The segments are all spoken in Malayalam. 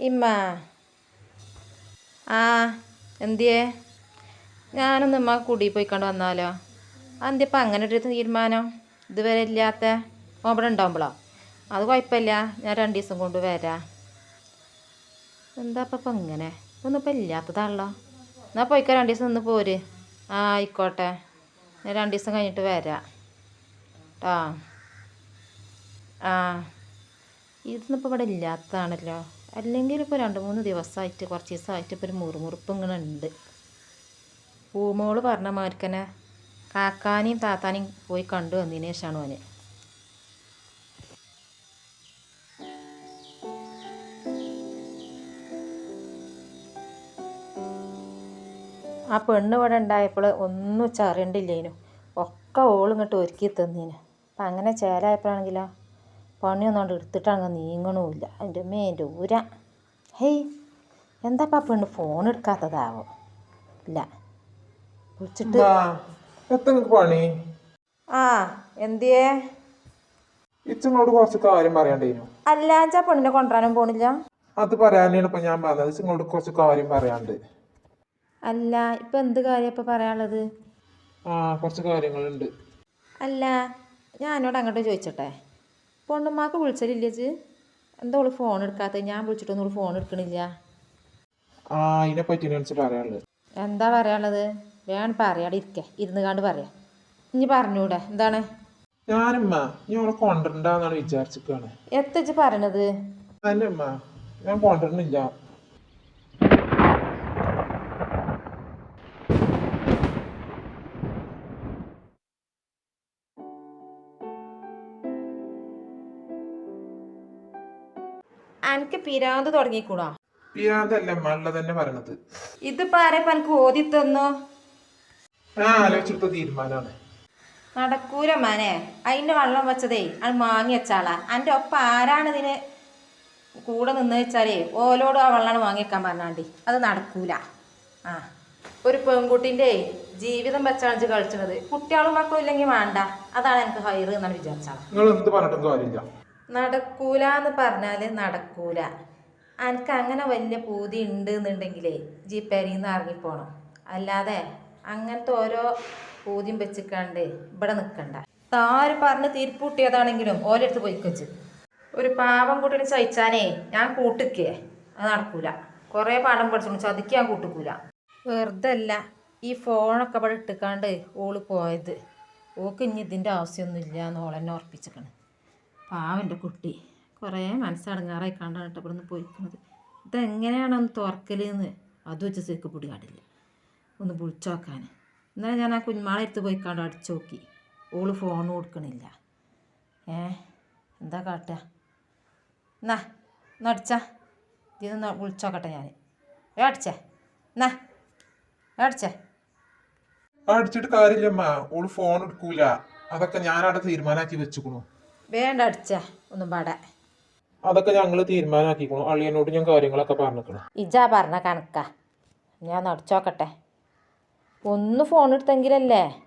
ഇമ്മ. ആ എന്തിയേ? ഞാനൊന്ന് ഇമ്മ കുടി പോയിക്കൊണ്ട് വന്നാലോ. അന്തിപ്പം അങ്ങനെ ഒരു തീരുമാനം? ഇതുവരെ ഇല്ലാത്ത ഓമ്പടെ ഉണ്ടാവുമ്പോഴോ അത് കുഴപ്പമില്ല. ഞാൻ രണ്ട് ദിവസം കൊണ്ട് വരാം. എന്താ ഇപ്പം ഇങ്ങനെ? ഒന്നും ഇപ്പം ഇല്ലാത്തതാണല്ലോ. എന്നാൽ പോയിക്കോ രണ്ട് ദിവസം നിന്ന് പോര്. ആ ആയിക്കോട്ടെ. ഞാൻ രണ്ട് ദിവസം കഴിഞ്ഞിട്ട് വരാം. കേട്ടോ ആ. ഇതൊന്നും ഇവിടെ ഇല്ലാത്തതാണല്ലോ. അല്ലെങ്കിൽ ഇപ്പോൾ രണ്ട് മൂന്ന് ദിവസമായിട്ട് കുറച്ച് ദിവസമായിട്ട് ഇപ്പോൾ ഒരു മുറുമുറുപ്പ് ഇങ്ങനെ ഉണ്ട്. പൂമോൾ പറഞ്ഞ മാതിരിക്കനെ കാക്കാനെയും താത്താനെയും പോയി കണ്ടു വന്നതിന് ശേഷമാണ് ഓന്. ആ പെണ്ണ് ഇവിടെ ഉണ്ടായപ്പോൾ ഒന്നും ചറിയണ്ടില്ലേനു. ഒക്കെ ഓളിങ്ങോട്ട് ഒരുക്കി തന്നീന്. അപ്പം അങ്ങനെ ചേലായപ്പോഴാണെങ്കിലോ? പണിയൊന്നും കൊണ്ട് എടുത്തിട്ടാണെങ്കിൽ നീങ്ങണമില്ല അതിന്റെ മേന്റെ ഊര. ഹേയ് എന്താപ്പാ പെണ്ണ് ഫോൺ എടുക്കാത്തതാവോ? ഇല്ല. വിളിച്ചിട്ട് പണി? ആ എന്തിയേ? ഇച്ചങ്ങളോട് കുറച്ച് കാര്യം പറയാണ്ടേനു. അല്ലാച്ചാ പെണ്ണിനെ കൊണ്ടുവരാനും പോണില്ല? അത് പറയാനാണ് ഇപ്പൊ ഞാൻ പറഞ്ഞത്. ഇച്ചങ്ങളോട് കുറച്ച് കാര്യം പറയാണ്ട്. അല്ല ഇപ്പൊ എന്ത് കാര്യം ഇപ്പൊ പറയാനുള്ളത്? ആ കുറച്ച് കാര്യങ്ങളുണ്ട്. അല്ല ഞാനോട് അങ്ങോട്ട് ചോദിച്ചോട്ടെ? പൊണ്ണുമ്മാക്ക് വിളിച്ചലില്ല ച് എന്താ ഓൾ ഫോൺ എടുക്കാത്തത് ഞാൻ വിളിച്ചിട്ടൊന്നും ഓൾ ഫോൺ എടുക്കണില്ല. ആ അതിനെ പറ്റി പറയാനുള്ളത്. എന്താ പറയാനുള്ളത്? വേണം പറയാടെ ഇരിക്കെ. ഇരുന്ന് കാണ്ട് പറയാ. ഇനി പറഞ്ഞൂടെ എന്താണ്? ഞാനമ്മ നീ കൊണ്ടുവരണ്ടെന്നാണ് എത്തച്ച് അമ്മ ഞാൻ കൊണ്ടുവരണില്ല. അനക്ക് പിരാന്ത് തുടങ്ങിക്കൂടാ? പിരാന്തല്ല മള്ള തന്നെ പറയണത്. ഇതിപ്പോ ആരെപ്പ എനിക്ക് ഓതി തന്നു? ഞാൻ ആലോചിച്ചെടുത്ത തീരുമാനമാണ് നടക്കൂല മാനെ. അതിന്റെ വെള്ളം വെച്ചതേ അത് മാങ്ങി വെച്ചാളാ. എന്റെ ഒപ്പം ആരാണ് ഇതിന് കൂടെ നിന്ന് വെച്ചാലേ ഓലോട് ആ വെള്ളമാണ് വാങ്ങിക്കാൻ പറഞ്ഞാണ്ടി. അത് നടക്കൂല. ആ. ഒരു പെൺകുട്ടിന്റെ ജീവിതം വെച്ചാണ് കളിച്ചത് കുട്ടികളും മക്കളും ഇല്ലെങ്കിൽ വേണ്ട. അതാണ് എനിക്ക് ഹൈറ് എന്നാണ് വിചാരിച്ചാളാ നിങ്ങൾ എന്ത് പറഞ്ഞിട്ടും കാര്യമില്ല. നടക്കൂല എന്ന് പറഞ്ഞാൽ നടക്കൂല. എനിക്ക് അങ്ങനെ വലിയ പൂതി ഉണ്ട് എന്നുണ്ടെങ്കിലേ ജീപ്പേരിയിൽ നിന്ന് ഇറങ്ങിപ്പോണം അല്ലാതെ അങ്ങനത്തെ ഓരോ പൂതിയും വെച്ചിക്കാണ്ട് ഇവിടെ നിൽക്കണ്ട താര് പറഞ്ഞ് തീർപ്പൂട്ടിയതാണെങ്കിലും പോയി വെച്ച് ഒരു പാവം കൂട്ടിനെ ചതിച്ചാനേ ഞാൻ കൂട്ടിക്കേ. അത് നടക്കൂല. കുറേ പാഠം പഠിച്ചു ചതിക്ക് ഞാൻ കൂട്ടിക്കൂല. വെറുതെ അല്ല ഈ ഫോണൊക്കെ ഇവിടെ ഇട്ടിക്കാണ്ട് ഓൾ പോയത്. ഓക്ക് ഇനി ഇതിന്റെ ആവശ്യമൊന്നുമില്ല എന്ന് ഓളെന്നെ ഉറപ്പിച്ചിക്കണ് പാവന്റെ കുട്ടി. കുറേ മനസ്സടങ്ങാറായി കണ്ടാണ് കേട്ടോ ഇവിടെ നിന്ന് പോയിരിക്കുന്നത്. ഇതെങ്ങനെയാണ് ഒന്ന് തുറക്കലെന്ന് അത് വെച്ച് ശരിക്ക് പിടികാടില്ല ഒന്ന് വിളിച്ചോക്കാൻ എന്നാൽ ഞാൻ ആ കുഞ്ഞുമാളെ എടുത്ത് പോയി കണ്ട് അടിച്ചു നോക്കി. ഓൾ ഫോൺ കൊടുക്കണില്ല. ഏ എന്താ കാട്ടുക എന്നാ ഒന്ന് അടിച്ചാ. ഇതൊന്ന് വിളിച്ചു നോക്കട്ടെ ഞാൻ. ഏ അടിച്ചേ. എന്നാ അടിച്ചേ. അടിച്ചിട്ട് കാര്യമില്ലമ്മ. ഓൾ ഫോൺ എടുക്കൂല. അതൊക്കെ ഞാനവിടെ തീരുമാനാക്കി വെച്ചുക്കണു. വേണ്ട അടിച്ച. ഒന്നും പാടെ. അതൊക്കെ ഞങ്ങൾ തീരുമാനാക്കിക്കണു. അളിയനോട് ഞാൻ കാര്യങ്ങളൊക്കെ പറഞ്ഞിക്കണു. ഇജാ പറഞ്ഞ കണക്ക. ഞാൻ നടിച്ചോക്കട്ടെ. ഒന്ന് ഫോൺ എടുത്തെങ്കിലല്ലേ?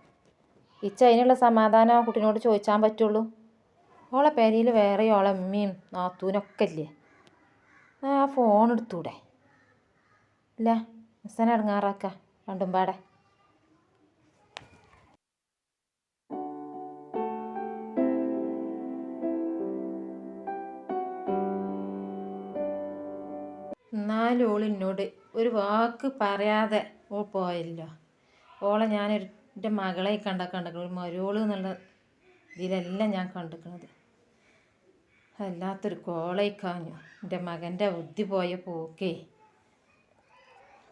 ഇച്ച അതിനുള്ള സമാധാനം ആ കുട്ടീനോട് ചോദിച്ചാൻ പറ്റുള്ളൂ. ഓളെ പേരയിൽ വേറെ ഓളെ അമ്മയും നാത്തൂനൊക്കെ ഇല്ലേ? ആ ഫോൺ എടുത്തൂടെ. ഇല്ല മിസ്സനെ ഇടങ്ങാറാക്ക രണ്ടും പാടെ. എന്നാലും ഓൾ എന്നോട് ഒരു വാക്ക് പറയാതെ ഓൾ പോയല്ലോ. ഓളെ ഞാൻ എന്റെ മകളെ കണ്ട കണ്ടിരിക്കുന്നത് ഒരു മരോൾ എന്നുള്ള ഇതിലെല്ലാം ഞാൻ കണ്ടിരിക്കുന്നത് വല്ലാത്തൊരു കോളയിക്കാഞ്ഞു എന്റെ മകന്റെ ബുദ്ധി പോയ പോക്കേ.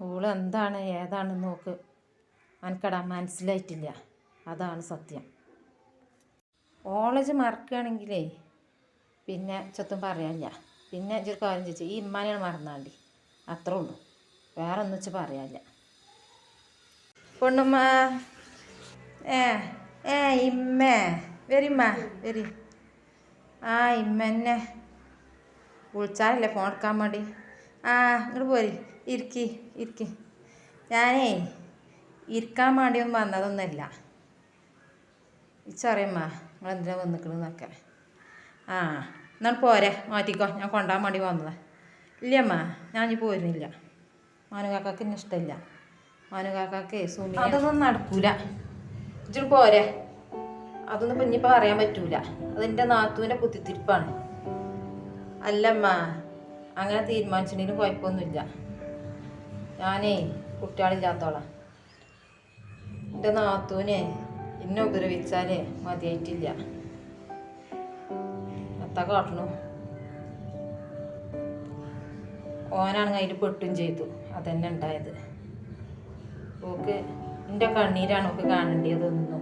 ഓൾ എന്താണ് ഏതാണെന്ന് നോക്ക്. എനിക്കടാ മനസ്സിലായിട്ടില്ല. അതാണ് സത്യം. ഓളേജ് മറക്കുകയാണെങ്കിലേ പിന്നെ ചത്തും പറയാനില്ല. പിന്നെ ഇജ്ജൊരു കാര്യം ചോദിച്ചു. ഈ ഇമ്മാനെയാണ് മറന്നാണ്ടി. അത്രേ ഉള്ളൂ. വേറെ ഒന്നും വെച്ച് പറയാനില്ല. പൊണ്ണുമ്മ. ഏ ഏ ഇമ്മേ. വരിമ്മ വരി. ആ ഇമ്മന്നെ വിളിച്ചാലല്ലേ ഫോൺ എടുക്കാൻ വേണ്ടി? ആ ഇങ്ങോട്ട് പോരി. ഇരിക്കി ഇരിക്കി. ഞാനേ ഇരിക്കാൻ വേണ്ടിയൊന്നും വന്നതൊന്നുമല്ല. ഇച്ചറിയമ്മ നിങ്ങളെന്തിനാണ് വന്നിക്കണെന്നൊക്കെ. ആ എന്നാൽ പോരെ. മാറ്റിക്കോ. ഞാൻ കൊണ്ടാൻ വേണ്ടി വന്നതാ. ഇല്ലമ്മ ഞാൻ പോയിരുന്നില്ല. മാനുകാക്കാക്ക് എന്നെ ഇഷ്ടമില്ല. മാനുകാക്കാക്ക് സുമി അതൊന്നും നടക്കൂല. ഇച്ചിരി പോരെ. അതൊന്നും ഇപ്പം ഇനിയിപ്പോൾ അറിയാൻ പറ്റൂല. അതെന്റെ നാത്തുവിന്റെ കുത്തിത്തിരിപ്പാണ്. അല്ലമ്മ അങ്ങനെ തീരുമാനിച്ചിട്ടുണ്ടെങ്കിലും കുഴപ്പമൊന്നുമില്ല. ഞാനേ കുട്ടികളില്ലാത്തോളാം. എന്റെ നാത്തൂനെ എന്നെ ഉപദ്രവിച്ചാലേ മതിയായിട്ടില്ല. എത്താ കാട്ടണു. ഓനാണെങ്കിൽ അതിൽ പെട്ടും ചെയ്തു. അതന്നെ ഉണ്ടായത്. ഓക്ക് എന്റെ കണ്ണീരാണ് ഓക്ക് കാണേണ്ടതൊന്നും